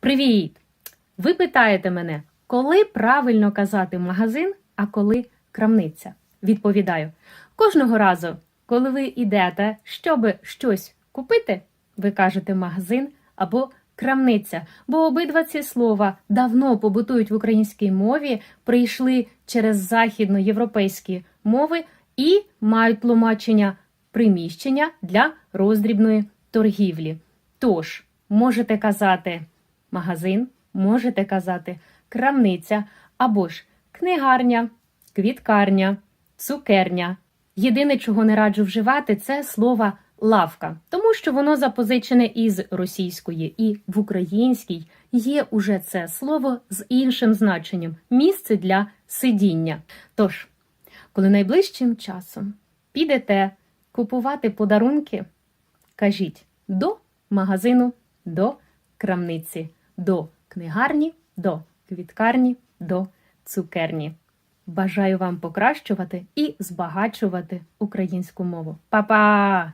Привіт! Ви питаєте мене, коли правильно казати магазин, а коли крамниця? Відповідаю: кожного разу, коли ви йдете, щоб щось купити, ви кажете магазин або крамниця, бо обидва ці слова давно побутують в українській мові, прийшли через західноєвропейські мови і мають тлумачення приміщення для роздрібної торгівлі. Тож, можете казати магазин, можете казати крамниця або ж книгарня, квіткарня, цукерня. Єдине, чого не раджу вживати, це слово лавка, тому що воно запозичене із російської, і в українській є уже це слово з іншим значенням місце для сидіння. Тож, коли найближчим часом підете купувати подарунки, кажіть до магазину, до крамниці, до книгарні, до квіткарні, до цукерні. Бажаю вам покращувати і збагачувати українську мову. Па-па!